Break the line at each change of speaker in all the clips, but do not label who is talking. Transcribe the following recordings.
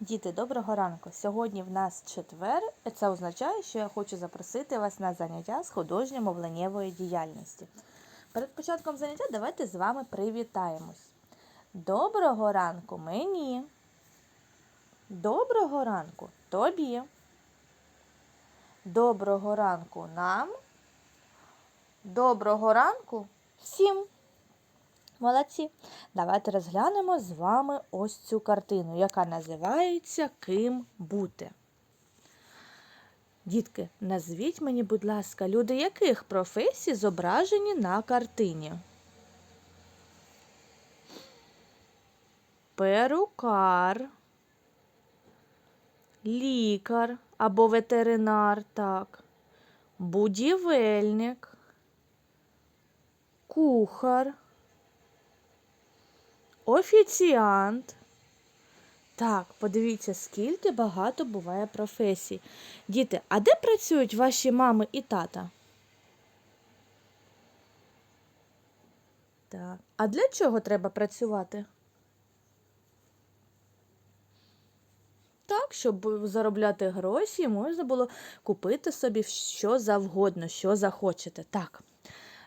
Діти, доброго ранку! Сьогодні в нас четвер. Це означає, що я хочу запросити вас на заняття з художньо-мовленнєвої діяльності. Перед початком заняття давайте з вами привітаємось. Доброго ранку мені. Доброго ранку тобі. Доброго ранку нам. Доброго ранку всім. Молодці. Давайте розглянемо з вами ось цю картину, яка називається Ким бути. Дітки, назвіть мені, будь ласка, люди яких професій зображені на картині? Перукар, лікар або ветеринар, так, будівельник, кухар. Офіціант. Так, подивіться, скільки багато буває професій. Діти, а де працюють ваші мами і тата? Так. А для чого треба працювати? Так, щоб заробляти гроші, можна було купити собі що завгодно, що захочете. Так.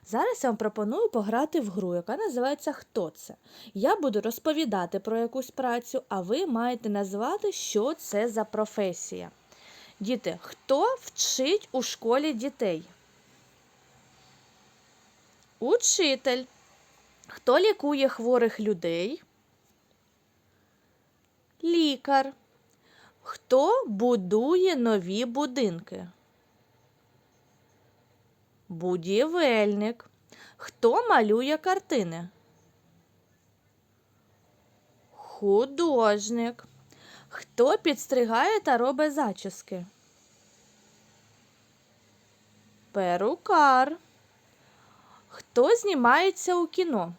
Зараз я вам пропоную пограти в гру, яка називається Хто це? Я буду розповідати про якусь працю, а ви маєте назвати, що це за професія. Діти, хто вчить у школі дітей? Учитель. Хто лікує хворих людей? Лікар. Хто будує нові будинки? Будівельник. Хто малює картини? Художник. Хто підстригає та робить зачіски? Перукар. Хто знімається у кіно?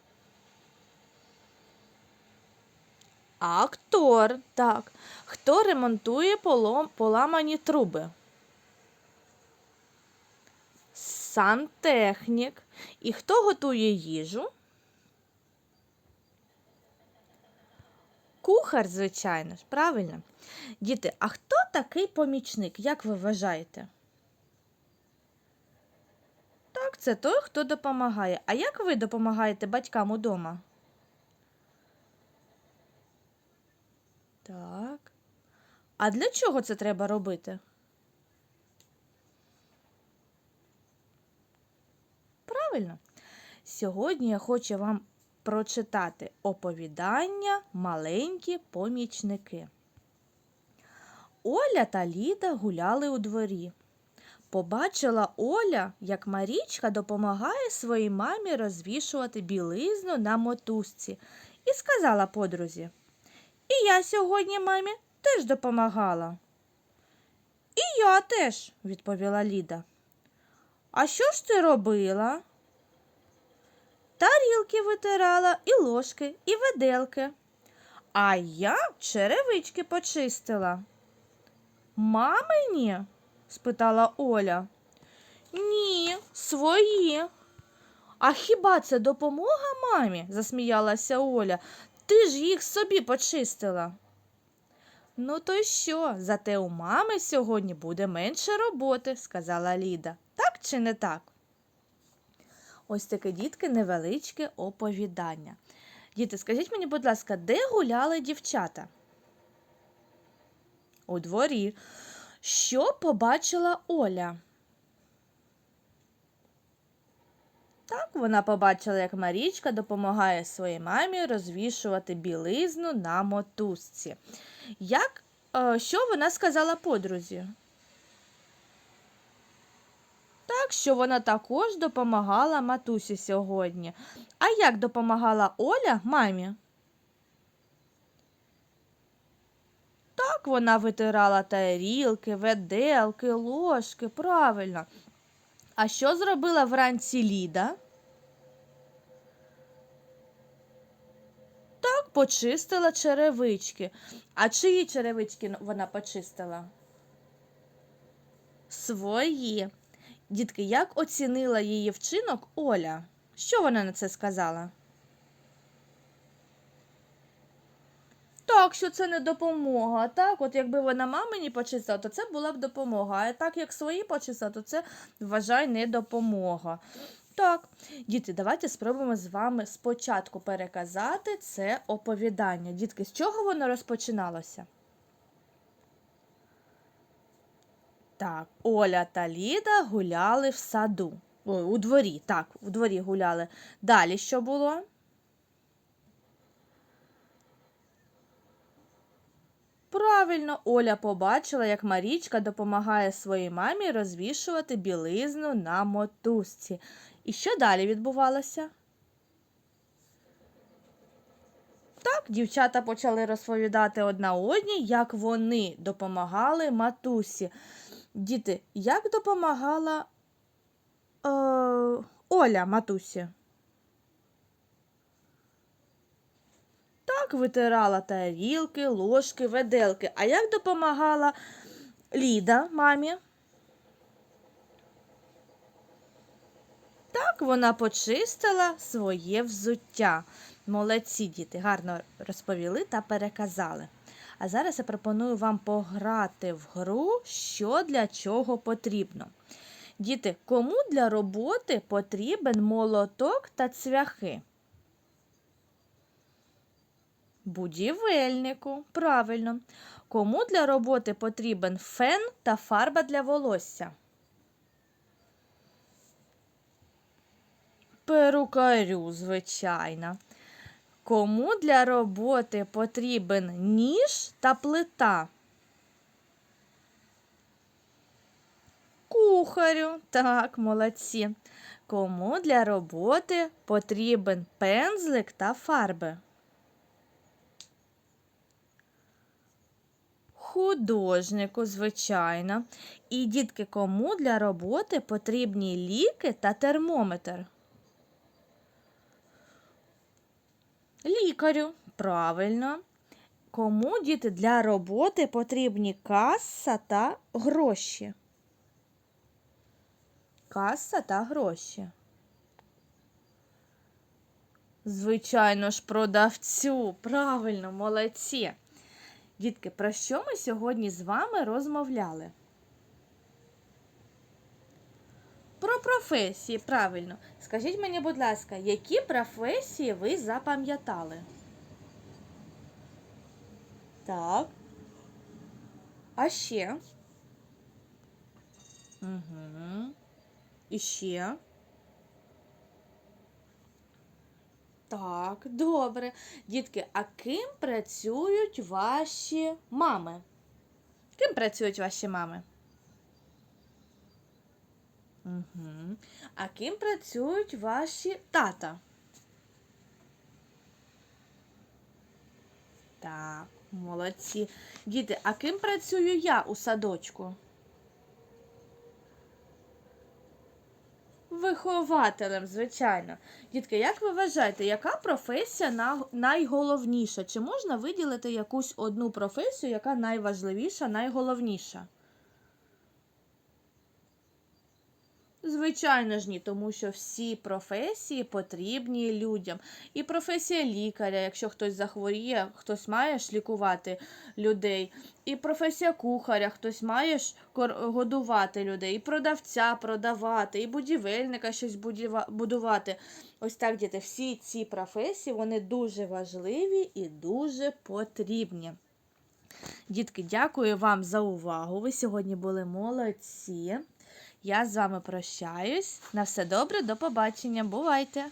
Актор. Так. Хто ремонтує полом, поламані труби? Сантехнік. І хто готує їжу? Кухар, звичайно ж, правильно. Діти, а хто такий помічник, як ви вважаєте? Так, це той, хто допомагає. А як ви допомагаєте батькам удома? Так. А для чого це треба робити? Правильно? Сьогодні я хочу вам прочитати оповідання маленькі помічники. Оля та Ліда гуляли у дворі. Побачила Оля, як Марічка допомагає своїй мамі розвішувати білизну на мотузці, і сказала подрузі: І я сьогодні мамі теж допомагала. І я теж, відповіла Ліда. А що ж ти робила? Тарілки витирала, і ложки, і виделки. А я черевички почистила. Мамині? спитала Оля. Ні, свої. А хіба це допомога мамі? засміялася Оля. Ти ж їх собі почистила. Ну, то й що? Зате у мами сьогодні буде менше роботи, сказала Ліда. Так чи не так? Ось таке дітки невеличке оповідання. Діти, скажіть мені, будь ласка, де гуляли дівчата? У дворі. Що побачила Оля? Так, вона побачила, як Марічка допомагає своїй мамі розвішувати білизну на мотузці. Як, е, що вона сказала подрузі? Так, що вона також допомагала матусі сьогодні. А як допомагала Оля мамі? Так, вона витирала тарілки, веделки, ложки, правильно. А що зробила вранці Ліда? Так, почистила черевички. А чиї черевички вона почистила? Свої. Дітки, як оцінила її вчинок Оля? Що вона на це сказала? Так, що це не допомога. Так, от якби вона мамині почистила, то це була б допомога. А так як свої почистила, то це вважай не допомога. Так, діти, давайте спробуємо з вами спочатку переказати це оповідання. Дітки, з чого воно розпочиналося? Так, Оля та Ліда гуляли в саду. Ой, у дворі, так, у дворі гуляли. Далі що було? Правильно, Оля побачила, як Марічка допомагає своїй мамі розвішувати білизну на мотузці. І що далі відбувалося? Так, дівчата почали розповідати одна одній, як вони допомагали матусі. Діти, як допомагала е, Оля матусі? Так, витирала тарілки, ложки, веделки. А як допомагала Ліда мамі? Так, вона почистила своє взуття. Молодці діти, гарно розповіли та переказали. А зараз я пропоную вам пограти в гру, що для чого потрібно. Діти, кому для роботи потрібен молоток та цвяхи? Будівельнику, правильно. Кому для роботи потрібен фен та фарба для волосся? Перукарю, звичайно. Кому для роботи потрібен ніж та плита? Кухарю, так, молодці. Кому для роботи потрібен пензлик та фарби? Художнику, звичайно. І дітки, кому для роботи потрібні ліки та термометр? Лікарю, правильно. Кому діти для роботи потрібні каса та гроші? Каса та гроші. Звичайно ж, продавцю. Правильно, молодці. Дітки, про що ми сьогодні з вами розмовляли? Про професії, правильно. Скажіть мені, будь ласка, які професії ви запам'ятали? Так. А ще? Угу. І ще? Так, добре. Дітки, а ким працюють ваші мами? Ким працюють ваші мами? Угу. А ким працюють ваші тата? Так, молодці. Діти, а ким працюю я у садочку? Вихователем, звичайно. Дітки, як ви вважаєте, яка професія найголовніша? Чи можна виділити якусь одну професію, яка найважливіша, найголовніша? Звичайно ж ні, тому що всі професії потрібні людям. І професія лікаря, якщо хтось захворіє, хтось має ж лікувати людей. І професія кухаря, хтось має ж годувати людей, і продавця продавати, і будівельника щось будувати. Ось так, діти, всі ці професії вони дуже важливі і дуже потрібні. Дітки, дякую вам за увагу. Ви сьогодні були молодці. Я з вами прощаюсь. На все добре, до побачення. Бувайте!